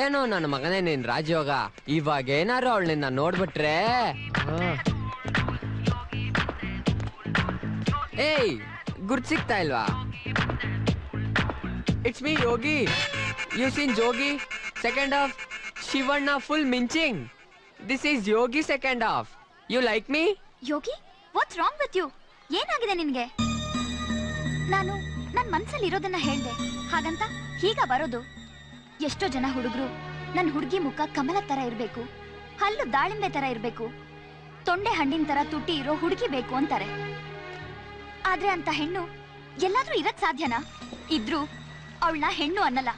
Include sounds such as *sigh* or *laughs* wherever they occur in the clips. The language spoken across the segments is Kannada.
ಏನೋ ನನ್ನ ಮಗನೇ ನಿನ್ ರಾಜಯೋಗ. ಇವಾಗ ಏನಾರು ಅವಳು ನಿನ್ನ ನೋಡ್ಬಿಟ್ರೆ. ಏಯ್, ಗುರ್ತ್ ಸಿಗ್ತಾ ಇಲ್ವಾ? It's me Yogi. You seen Jogi? Second of Shivanna full ಮಿಂಚಿಂಗ್. This is Yogi second of you like me Yogi what's wrong with you ಏನಾಗಿದೆ ನಿನ್ಗೆ? ನಾನು ನನ್ನ ಮನ್ಸಲ್ಲಿ ಇರೋದನ್ನ ಹೇಳ್ದೆ. ಹಾಗಂತ, ಹೀಗ ಬರೋದು. ಎಷ್ಟೋ ಜನ ಹುಡುಗರು ನನ್ನ ಹುಡುಗಿ ಮುಖ ಕಮಲ ತರ ಇರಬೇಕು, ಹಲ್ಲು ದಾಳಿಂಬೆ ತರ ಇರಬೇಕು, ತೊಂಡೆ ಹಣ್ಣಿನ ತರ ತುಟಿ ಇರೋ ಹುಡುಗಿ ಬೇಕು ಅಂತಾರೆ. ಆದ್ರೆ ಅಂತ ಹೆಣ್ಣು ಎಲ್ಲಾದ್ರೂ ಇರಕ್ ಸಾಧ್ಯನಾ? ಇದ್ರು ಅವಳನ್ನ ಹೆಣ್ಣು ಅನ್ನಲ್ಲ,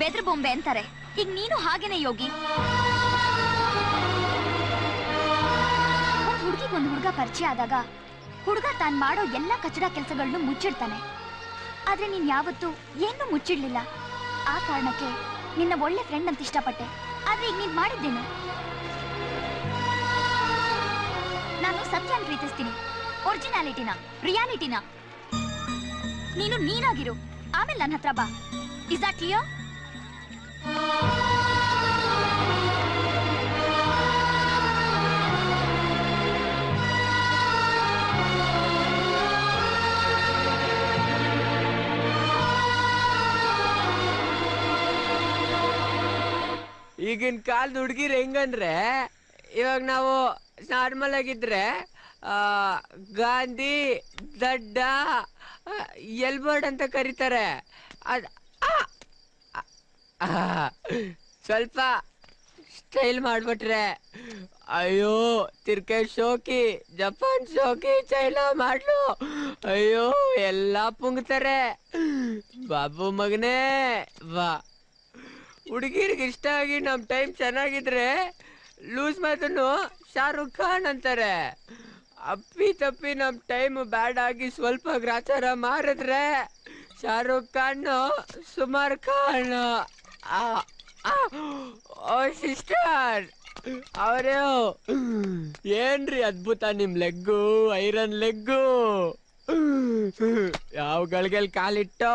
ಬೆದ್ರ ಬೊಂಬೆ ಅಂತಾರೆ. ಈಗ ನೀನು ಹಾಗೇನೆ ಯೋಗಿ? ಒಂದ್ ಹುಡುಗಿಗೆ ಹುಡುಗ ಪರಿಚಯ ಆದಾಗ ಹುಡುಗ ತಾನ್ ಮಾಡೋ ಎಲ್ಲಾ ಕಚಡ ಕೆಲಸಗಳನ್ನು ಮುಚ್ಚಿಡ್ತಾನೆ. ಆದ್ರೆ ನೀನ್ ಯಾವತ್ತೂ ಏನು ಮುಚ್ಚಿಡ್ಲಿಲ್ಲ. ಆ ಕಾರಣಕ್ಕೆ ನಿನ್ನ ಒಳ್ಳೆ ಫ್ರೆಂಡ್ ಅಂತ ಇಷ್ಟಪಟ್ಟೆ. ಆದ್ರೆ ಈಗ ನೀನ್ ಮಾಡಿದ್ದೇನು? ನಾನು ಸತ್ಯನ್ ಪ್ರೀತಿಸ್ತೀನಿ. ಒರಿಜಿನಾಲಿಟಿನ ರಿಯಾಲಿಟಿನ ನೀನು ನೀನಾಗಿರು. ಆಮೇಲೆ ನನ್ನ ಹತ್ರ ಬಾ. ಇಸ್ ದಟ್ ಕ್ಲಿಯರ್ ಈಗಿನ ಕಾಲದ ಹುಡುಗಿರು ಹೆಂಗಂದ್ರೆ, ಇವಾಗ ನಾವು ನಾರ್ಮಲ್ ಆಗಿದ್ರೆ ಗಾಂಧಿ, ದಡ್ಡ ಎಲ್ಬರ್ಡ್ ಅಂತ ಕರೀತಾರೆ. ಅದ್ ಸ್ವಲ್ಪ ಸ್ಟೈಲ್ ಮಾಡ್ಬಿಟ್ರೆ, ಅಯ್ಯೋ ತಿರ್ಕೆ ಶೋಕಿ, ಜಪಾನ್ ಶೋಕಿ, ಚೈನಾ ಮಾಡ್ಲು, ಅಯ್ಯೋ, ಎಲ್ಲ ಪುಂಗ್ತಾರೆ. ಬಾಬು ಮಗನೇ ಬಾ ಹುಡುಗಿರಿಗೆ ಇಷ್ಟ ಆಗಿ ನಮ್ಮ ಟೈಮ್ ಚೆನ್ನಾಗಿದ್ರೆ ಲೂಸ್ ಮಾತನ್ನು ಶಾರುಖ್ ಖಾನ್ ಅಂತಾರೆ. ಅಪ್ಪಿ ತಪ್ಪಿ ನಮ್ಮ ಟೈಮ್ ಬ್ಯಾಡ್ ಆಗಿ ಸ್ವಲ್ಪ ಗ್ರಾಚಾರ ಮಾರಿದ್ರೆ ಶಾರುಖ್ ಖಾನ್, ಸುಮಾರ್ ಖಾನ್ ಓ ಸಿಸ್ಟರ್, ಅವರೇ ಏನ್ರಿ ಅದ್ಭುತ ನಿಮ್ ಲೆಗ್ಗು, ಐರನ್ ಲೆಗ್ಗು? ಯಾವ ಗಳಿಗೆಲ್ ಕಾಲಿಟ್ಟೋ?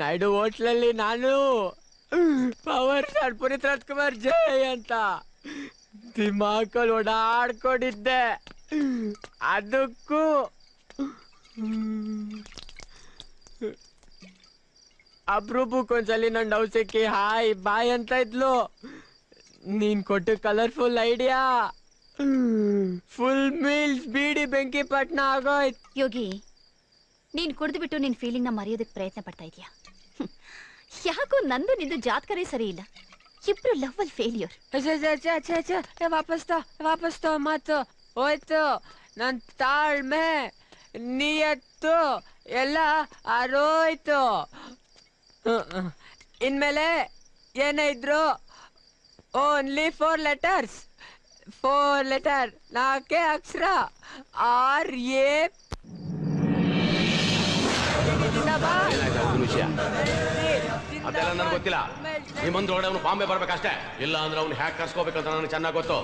ನಾಯ್ಡು ಹೋಟ್ಲಲ್ಲಿ ನಾನು ಪವರ್ ಸ್ಟಾರ್ ಪುನೀತ್ ರಾಜ್ಕುಮಾರ್ ಜೈ ಅಂತ. ದಿಮಾಕಲ್ ಓಡಾಡ್ಕೊಂಡಿದ್ದೆ. ಅದಕ್ಕೂ. ಅಪ್ರೂಪಕ್ಕೊಂದ್ಸಲಿ ನನ್ನ ಡವ್ ಹಾಯ್, ಬಾಯ್ ಅಂತ ಇದ್ಲು. ನೀನ್ ಕೊಟ್ಟು ಕಲರ್ಫುಲ್ ಐಡಿಯಾ ಫುಲ್ ಮೀಲ್ಸ್ ಬೀಡಿ ಬೆಂಕಿ ಪಟ್ನ ಆಗೋಯ್ತು. ಯೋಗಿ, ನೀನ್ ಕುಡಿದ್ಬಿಟ್ಟು ನಿನ್ ಫೀಲಿಂಗ್ನ ಮರೆಯೋದಕ್ಕೆ ಪ್ರಯತ್ನ ಪಡ್ತಾ ಇದೀಯಾ. ಯಾಕೋ ನಂದು ನಿಂದು ಜಾತಕರೇ ಸರಿ ಇಲ್ಲ ಇಬ್ರು ಲವ್ ಅಲ್ಲಿ ಫೇಲಿಯರ್ ವಾಪಸ್ ತೋ ವಾಪಸ್ ತೋ ಮಾತು. ಹೋಯ್ತು. ನನ್ ತಾಳ್ಮೆ ನಿಯತ್ತು. ಎಲ್ಲ ಹ್ಮ್. ಇನ್ಮೇಲೆ ಏನೇ ಇದ್ರು only four letters four letter ನಾಲ್ಕೇ ಅಕ್ಷರ. ಆರ್ ಎ ವಿಷಯ ಅದೆಲ್ಲ ನನಗೆ ಗೊತ್ತಿಲ್ಲ. ನಿಮ್ಮಂದ್ ಒಳಗಡೆ ಅವನು ಬಾಂಬೆ ಬರ್ಬೇಕಷ್ಟೇ. ಇಲ್ಲ ಅಂದ್ರೆ ಅವ್ನು ಹ್ಯಾಕ್ ಕರ್ಸ್ಕೋಬೇಕಂತ ನನಗೆ ಚೆನ್ನಾಗಿ ಗೊತ್ತು.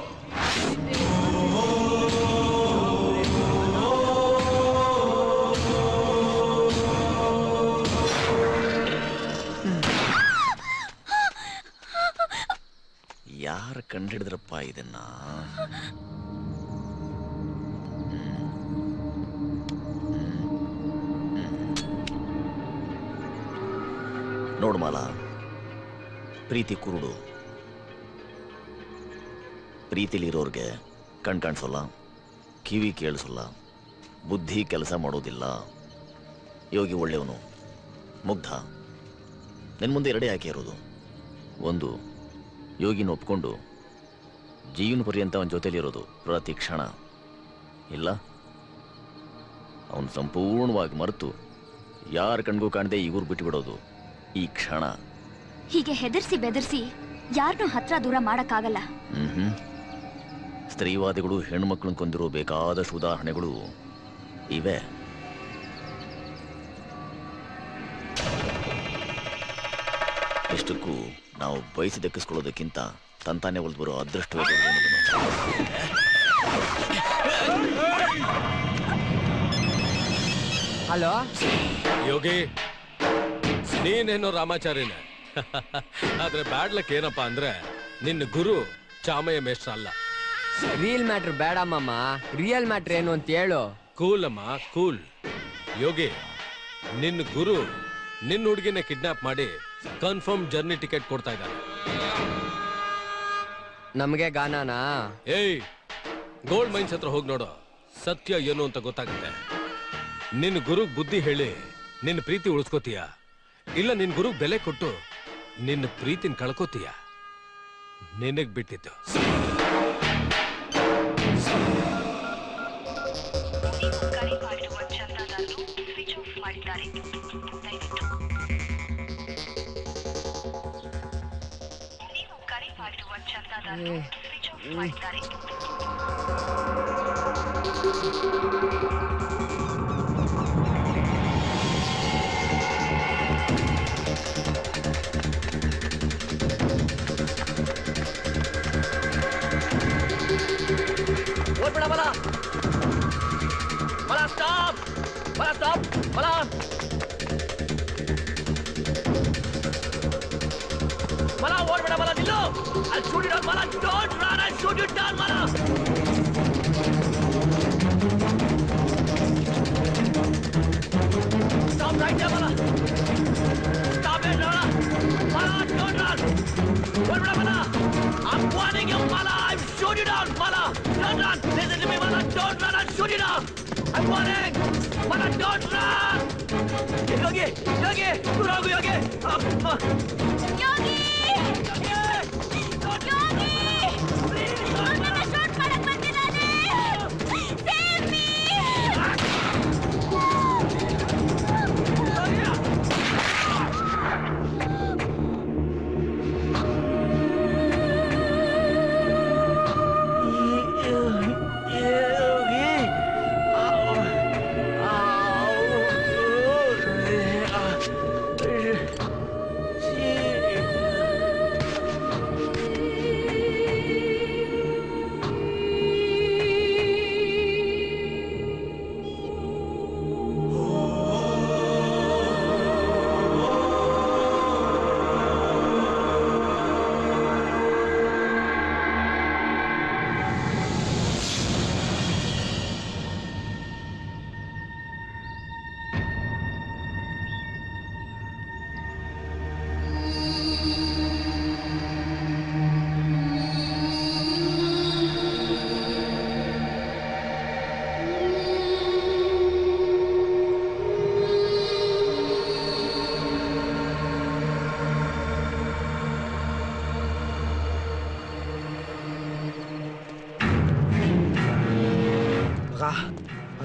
ಯಾರು ಕಂಡಿಡಿದ್ರಪ್ಪ ಇದನ್ನ? ನೋಡು ಮಾಲ ಪ್ರೀತಿ ಕುರುಡು. ಪ್ರೀತಿಲಿರೋರ್ಗೆ ಕಣ್ ಕಾಣಿಸೋಲ್ಲ, ಕಿವಿ ಕೇಳಿಸೋಲ್ಲ, ಬುದ್ಧಿ ಕೆಲಸ ಮಾಡೋದಿಲ್ಲ. ಯೋಗಿ ಒಳ್ಳೆಯವನು, ಮುಗ್ಧ. ನಿನ್ನ ಮುಂದೆ ಎರಡೇ ಆಕೆ ಇರೋದು. ಒಂದು, ಯೋಗಿನ ಒಪ್ಕೊಂಡು ಜೀವನ ಪರ್ಯಂತ ಅವನ ಜೊತೆಲಿರೋದು ಪ್ರತಿ ಕ್ಷಣ. ಇಲ್ಲ? ಅವನು ಸಂಪೂರ್ಣವಾಗಿ ಮರೆತು ಯಾರ ಕಣ್ಗೂ ಕಾಣದೆ ಇವ್ರು ಬಿಟ್ಟುಬಿಡೋದು ಈ ಕ್ಷಣ. ಹೀಗೆ ಹೆದರ್ಸಿ ಬೆದರ್ಸಿ ಯಾರನ್ನೂ ಹತ್ರ ದೂರ ಮಾಡಕ್ಕಾಗಲ್ಲ. ಹ್ಮ್ ಸ್ತ್ರೀವಾದಿಗಳು ಹೆಣ್ಮಕ್ಳನ್ನ ಕೊಂದಿರೋ ಬೇಕಾದಷ್ಟು ಉದಾಹರಣೆಗಳು ಇವೆ. ಇಷ್ಟಕ್ಕೂ ನಾವು ಬಯಸಿ ದಕ್ಕಿಸ್ಕೊಳ್ಳೋದಕ್ಕಿಂತ ತಂತಾನೆ ಒಲ್ದು ಬರೋ ಅದೃಷ್ಟವೇ ದೊಡ್ಡದು ಅನ್ನೋದನ್ನ ಹಲೋ? ಯೋಗಿ ನೀನೇನೋ ರಾಮಾಚಾರ್ಯನ? ಆದ್ರೆ ಬ್ಯಾಡ್ಲಕ್ ಏನಪ್ಪಾ ಅಂದ್ರೆ ನಿನ್ನ ಗುರು ಚಾಮಯ್ಯ ಮೇಷ್ಟ್ರ ಅಲ್ಲ. ರಿಯಲ್ ಮ್ಯಾಟ್ರ್ ಬೇಡ ಮಾಮ ರಿಯಲ್ ಮ್ಯಾಟ್ರ್ ಏನು ಅಂತ ಹೇಳು. ಕೂಲ್ ಅಮ್ಮ ಕೂಲ್. ಯೋಗಿ ನಿನ್ನ ಗುರು ನಿನ್ನ ಹುಡುಗಿನ ಕಿಡ್ನಾಪ್ ಮಾಡಿ ಕನ್ಫರ್ಮ್ ಜರ್ನಿ ಟಿಕೆಟ್ ಕೊಡ್ತಾ ಇದ್ದಾರೆ ನಮಗೆ ಗಾನಾನ? ಏಯ್ ಗೋಲ್ಡ್ ಮೈನ್ಸ್ ಹತ್ರ ಹೋಗಿ ನೋಡು. ಸತ್ಯ ಏನು ಅಂತ ಗೊತ್ತಾಗುತ್ತೆ. ನಿನ್ನ ಗುರು ಬುದ್ಧಿ ಹೇಳಿ ನಿನ್ನ ಪ್ರೀತಿ ಉಳಿಸ್ಕೋತೀಯ? ಇಲ್ಲ ನಿನ್ ಗುರು ಬೆಲೆ ಕೊಟ್ಟು ನಿನ್ನ ಪ್ರೀತಿನ ಕಳ್ಕೋತೀಯ. ನಿನಗ್ ಬಿಟ್ಟಿದ್ದು. ಮಾಡಿದ್ದಾರೆ. I'll shoot you down, Mala! Don't run! I'll shoot you down, Mala! Stop right there, Mala! Stop it, Mala! Mala, don't run! Don't run, Mala! I'm warning you, Mala! I'm shooting you down, Mala! Don't run! Listen to me, Mala! Don't run! I'll shoot you down! I'm warning! Mala, don't run! Yogi! Yogi! Yogi! Yogi!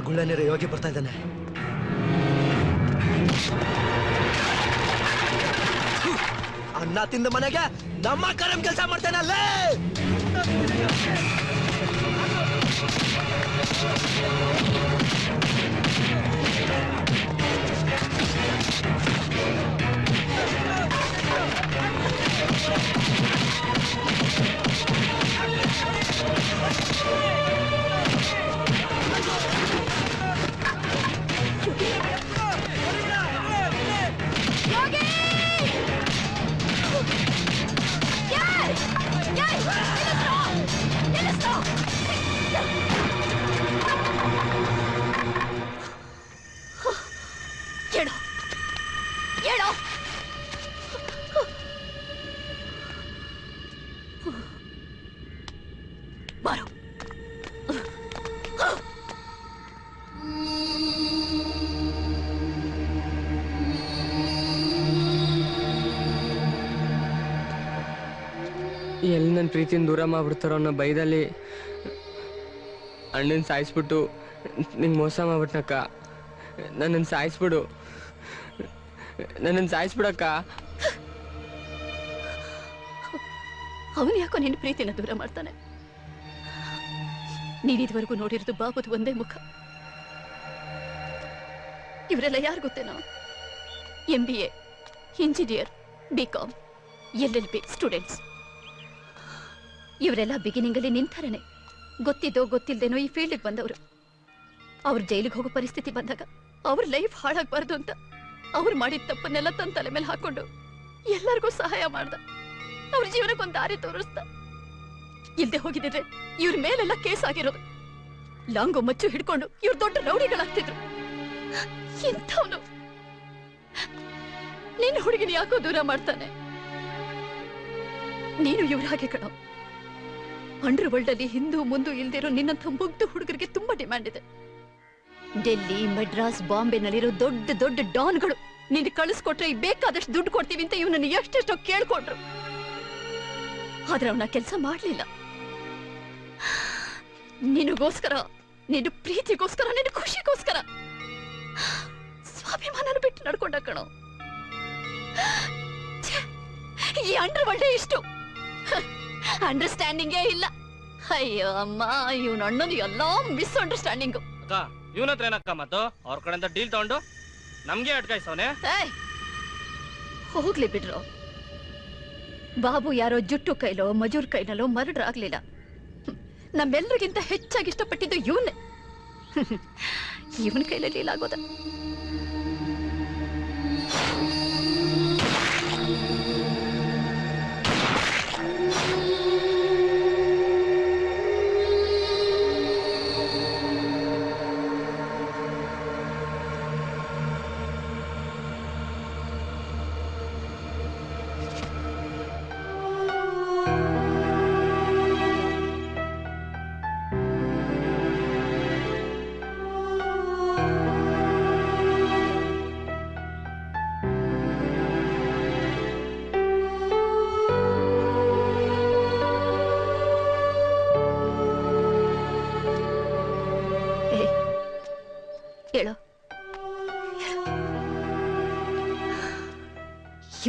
ಗುಳ್ಳ ಯೋಗಿ ಬರ್ತಾ ಇದ್ದಾನೆ. ಅನ್ನ ತಿಂದ ಮನೆಗೆ ನಮ್ಮ ಕರಂ ಕೆಲಸ ಮಾಡ್ತಾನಲ್ಲೇ ಬಾರೋ. ಎಲ್ಲಿ ನನ್ನ ಪ್ರೀತಿನ ದೂರ ಮಾಡ್ಬಿಡ್ತಾರೋ ಅನ್ನೋ ಬೈದಲ್ಲಿ ಅಣ್ಣನ ಸಾಯಿಸ್ಬಿಟ್ಟು ನಿಂಗೆ ಮೋಸ ಮಾಡ್ಬಿಟ್ನಕ್ಕ. ನನ್ನನ್ನು ಸಾಯಿಸ್ಬಿಡು. ನನ್ನನ್ನು ಸಾಯಿಸ್ಬಿಡಕ್ಕ. ಅವನು ಯಾಕೋ ನಿನ್ನ ಪ್ರೀತಿನ ದೂರ ಮಾಡ್ತಾನೆ? ನೀನಿದುವರೆಗೂ ನೋಡಿರೋದು ಬಾಬುದು ಒಂದೇ ಮುಖ. ಇವರೆಲ್ಲ ಯಾರು ಗೊತ್ತೇನೋ? M B A engineer B com L L B students ಇವರೆಲ್ಲ ಬಿಗಿನಿಂಗಲ್ಲಿ ನಿಂತರನೆ. ಗೊತ್ತಿದ್ದೋ ಗೊತ್ತಿಲ್ಲದೇನೋ ಈ ಫೀಲ್ಡಿಗೆ ಬಂದವರು. ಅವ್ರ ಜೈಲಿಗೆ ಹೋಗೋ ಪರಿಸ್ಥಿತಿ ಬಂದಾಗ ಅವ್ರ ಲೈಫ್ ಹಾಳಾಗಬಾರ್ದು ಅಂತ ಅವ್ರು ಮಾಡಿದ ತಪ್ಪನ್ನೆಲ್ಲ ತನ್ನ ತಲೆ ಮೇಲೆ ಹಾಕೊಂಡು ಎಲ್ಲರಿಗೂ ಸಹಾಯ ಮಾಡ್ದ. ಅವ್ರ ಜೀವನಕ್ಕೊಂದು ದಾರಿ ತೋರಿಸ್ದ. ಇಲ್ದೆ ಹೋಗಿದ್ರೆ ಇವ್ರ ಮೇಲೆಲ್ಲ ಕೇಸ್ ಆಗಿರೋದು. ಲಾಂಗು ಮಚ್ಚು ಹಿಡ್ಕೊಂಡು ಇವ್ರ ದೊಡ್ಡ ರೌಡಿಗಳಾಗ್ತಿದ್ರು. ಇಂಥವನು. ನಿನ್ನ ಹುಡುಗಿನ ಯಾಕೋ ದೂರ ಮಾಡ್ತಾನೆ? ನೀನು ಇವ್ರ ಹಾಗೆ ಕಣ. ಅಂಡರ್ ವರ್ಲ್ಡ್ ಅಲ್ಲಿ ಹಿಂದೂ ಮುಂದೂ ಇಲ್ದಿರೋ ನಿನ್ನಂಥ ಮುಗ್ಧ ಹುಡುಗರಿಗೆ ತುಂಬಾ ಡಿಮ್ಯಾಂಡ್ ಇದೆ. ಡೆಲ್ಲಿ, ಮಡ್ರಾಸ್, ಬಾಂಬೆನಲ್ಲಿರೋ ದೊಡ್ಡ ದೊಡ್ಡ ಡಾನ್ಗಳು ನಿನ್ ಕಳಿಸ್ಕೊಟ್ರೆ ಬೇಕಾದಷ್ಟು ದುಡ್ಡು ಕೊಡ್ತೀವಿ ಅಂತ ಇವನನ್ನು ಎಷ್ಟೆಷ್ಟೋ ಕೇಳ್ಕೊಂಡ್ರು. ಆದ್ರೆ ಅವನ ಕೆಲಸ ಮಾಡ್ಲಿಲ್ಲ. ನಿನಗೋಸ್ಕರ ನಿನ್ನ ಪ್ರೀತಿಗೋಸ್ಕರ ನಿನ್ನ ಖುಷಿಗೋಸ್ಕರ ಸ್ವಾಭಿಮಾನನ ಬಿಟ್ಟು ನಡ್ಕೊಂಡ ಕಣೋ. ಈ ಅಂಡರ್ ಒಳ್ಳೆ ಇಷ್ಟು. ಅಂಡರ್ಸ್ಟ್ಯಾಂಡಿಂಗೇ ಇಲ್ಲ. ಅಯ್ಯೋ ಅಮ್ಮ ಇವನ ಅಣ್ಣನ ಎಲ್ಲ ಮಿಸ್ ಅಂಡರ್ಸ್ಟ್ಯಾಂಡಿಂಗು ಅಕ್ಕ ಇವನ ಹತ್ರ ಏನಕ್ಕ ಮತ್ತು ಅವ್ರ ಕಡೆಯಿಂದ ಡೀಲ್ ತಗೊಂಡು ನಮ್ಗೆ ಅಟ್ಕಾಯಿಸವನೆ! ಹೋಗ್ಲಿ ಬಿಡ್ರು. ಬಾಬು ಯಾರೋ ಜುಟ್ಟು ಕೈಲೋ ಮಜೂರ್ ಕೈನಲ್ಲೋ ಮರ್ಡರ್ ಆಗ್ಲಿಲ್ಲ. ನಮ್ಮೆಲ್ಲರಿಗಿಂತ ಹೆಚ್ಚಾಗಿ ಇಷ್ಟಪಟ್ಟಿದ್ದು ಇವನ್ನೇ *laughs* ಇವನ್ ಕೈಲಲ್ಲಿ ಇಲ್ಲಾಗೋದ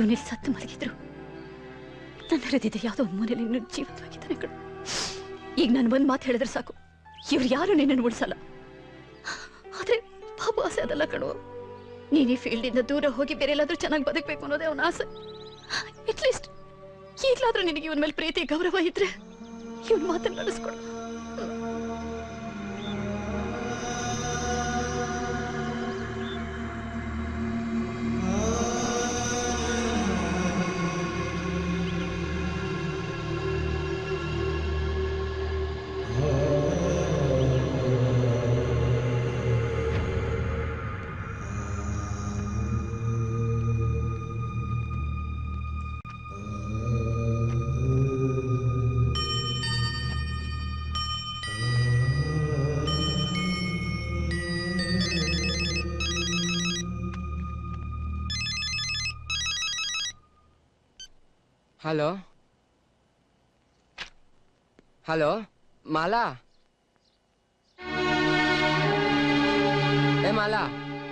ಇವನಿಲ್ಲಿ ಸತ್ತು ಮಲಗಿದ್ರು ನನ್ನ ಹೃದಯದ ಯಾವುದೋ ಒಂದು ಮೂಲೆಯಲ್ಲಿ ಇನ್ನೂ ಜೀವಂತವಾಗಿದ್ದಾನೆ ಕಣ. ಈಗ ನಾನು ಒಂದು ಮಾತು ಹೇಳಿದ್ರೆ ಸಾಕು. ಇವ್ರು ಯಾರು ನಿನ್ನನ್ನು ಉಳಿಸಲ್ಲ. ಆದ್ರೆ ಪಾಪ ಆಸೆ ಅದಲ್ಲ ಕಣೋ. ನೀನು ಈ ಫೀಲ್ಡಿಂದ ದೂರ ಹೋಗಿ ಬೇರೆ ಎಲ್ಲಾದ್ರೂ ಚೆನ್ನಾಗಿ ಬದುಕಬೇಕು ಅನ್ನೋದೇ ಅವನ ಆಸೆ. ಅಟ್ಲೀಸ್ಟ್ ಈಗ್ಲಾದ್ರೂ ನಿನಗೆ ಇವನ್ ಮೇಲೆ ಪ್ರೀತಿ, ಗೌರವ ಇದ್ರೆ ಇವನ್ ಮಾತನ್ನ ನಡೆಸ್ಕೊಡು. ಹಲೋ? ಹಲೋ? ಮಾಲಾ? ಏ ಮಾಲಾ?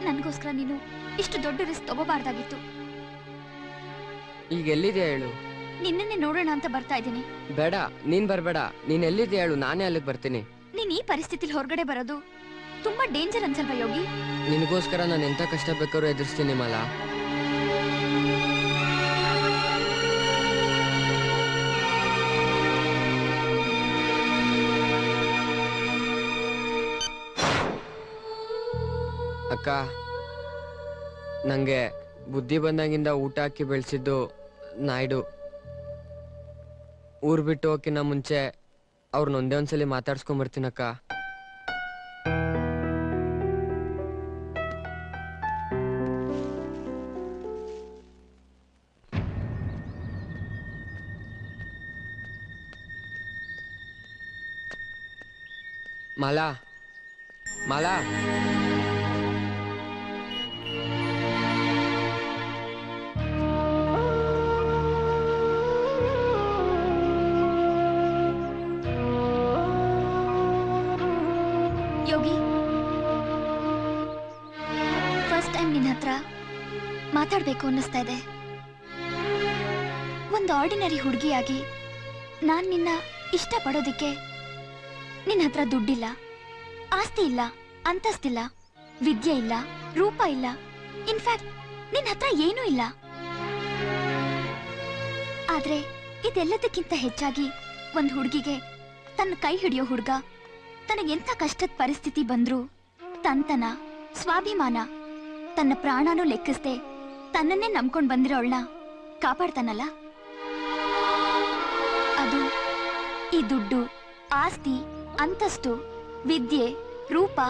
ನನಗೋಸ್ಕರ ನೀನು ಇಷ್ಟು ದೊಡ್ಡ ರಿಸ್ಕ್ ತಗೋಬಾರ್ದಾಗಿತ್ತು. ಈಗ ಎಲ್ಲಿದೆ ಹೇಳು? ನಿನ್ನನ್ನೇ ನೋಡೋಣ ಅಂತ ಬರ್ತಾ ಇದ್ದೀನಿ. ಬೇಡ ನೀನ್ ಬರ್ಬೇಡ. ನೀನ್ ಎಲ್ಲಿದೆ ಹೇಳು ನಾನೇ ಅಲ್ಲಿಗೆ ಬರ್ತೀನಿ. ನೀನ್ ಈ ಪರಿಸ್ಥಿತಿಲಿ ಹೊರಗಡೆ ಬರೋದು ತುಂಬಾ ಡೇಂಜರ್ ಅನ್ಸಲ್ವಾ ಯೋಗಿ? ನಿನಗೋಸ್ಕರ ನಾನು ಎಂತ ಕಷ್ಟ ಬೇಕಾದ್ರೂ ಎದುರಿಸ್ತೀನಿ ಮಾಲಾ. ಅಕ್ಕ, ನಂಗೆ ಬುದ್ಧಿ ಬಂದಾಗಿಂದ ಊಟ ಹಾಕಿ ಬೆಳೆಸಿದ್ದು ನಾಯ್ಡು. ಊರ್ ಬಿಟ್ಟು ಹೋಗಿನ ಮುಂಚೆ ಅವ್ರನ್ನ ಒಂದೇ ಒಂದ್ಸಲಿ ಮಾತಾಡ್ಸ್ಕೊಂಬರ್ತೀನಕ್ಕ. ಮಾಲಾ ಮಾಲಾ. ಅನ್ನಿಸ್ತಾ ಇದೆ. ಒಂದು ಆರ್ಡಿನರಿ ಹುಡುಗಿಯಾಗಿ ನಾನ್ ನಿನ್ನ ಇಷ್ಟಪಡೋದಿಕ್ಕೆ ನಿನ್ನ ಹತ್ರ ದುಡ್ಡಿಲ್ಲ, ಆಸ್ತಿ ಇಲ್ಲ, ಅಂತಸ್ತಿಲ್ಲ, ವಿದ್ಯೆ ಇಲ್ಲ, ರೂಪ ಇಲ್ಲ. ಇನ್ಫ್ಯಾಕ್ಟ್ ನಿನ್ನ ಹತ್ರ ಏನೂ ಇಲ್ಲ. ಆದ್ರೆ ಇದೆಲ್ಲದಕ್ಕಿಂತ ಹೆಚ್ಚಾಗಿ ಒಂದು ಹುಡುಗಿಗೆ ತನ್ನ ಕೈ ಹಿಡಿಯೋ ಹುಡುಗ ತನಗೆಂಥ ಕಷ್ಟದ ಪರಿಸ್ಥಿತಿ ಬಂದ್ರೂ ತಂತನ ಸ್ವಾಭಿಮಾನ, ತನ್ನ ಪ್ರಾಣನೂ ಲೆಕ್ಕಿಸ್ದೆ ತನ್ನನ್ನೇ ನಂಬ್ಕೊಂಡ್ ಬಂದಿರೋಳ್ನ ಕಾಪಾಡ್ತಾನಲ್ಲ? ಅದು ಈ ದುಡ್ಡು, ಆಸ್ತಿ, ಅಂತಸ್ತು, ವಿದ್ಯೆ, ರೂಪ,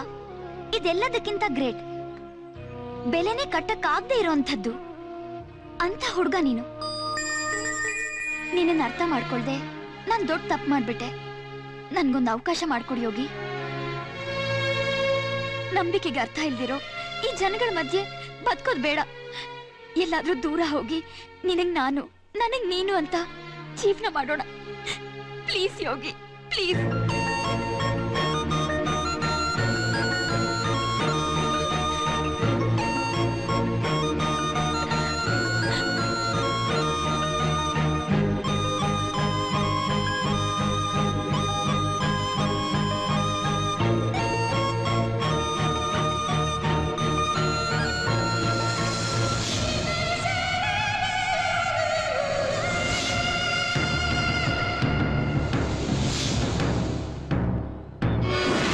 ಇದೆಲ್ಲದಕ್ಕಿಂತ ಗ್ರೇಟ್. ಬೆಲೆನೇ ಕಟ್ಟಕ್ಕಾಗದೆ ಇರೋಂಥದ್ದು. ಅಂತ ಹುಡ್ಗ ನೀನು. ನಿನ್ನನ್ನು ಅರ್ಥ ಮಾಡ್ಕೊಳ್ದೆ ನಾನು ದೊಡ್ಡ ತಪ್ಪು ಮಾಡ್ಬಿಟ್ಟೆ. ನನ್ಗೊಂದು ಅವಕಾಶ ಮಾಡ್ಕೊಡಿ ಹೋಗಿ ನಂಬಿಕೆಗೆ ಅರ್ಥ ಇಲ್ದಿರೋ ಈ ಜನಗಳ ಮಧ್ಯೆ ಬದುಕೋದ್ ಬೇಡ. ಎಲ್ಲಾದ್ರೂ ದೂರ ಹೋಗಿ ನಿನಗ್ ನಾನು ನನಗ್ ನೀನು ಅಂತ ಜೀವನ ಮಾಡೋಣ. Please Yogi please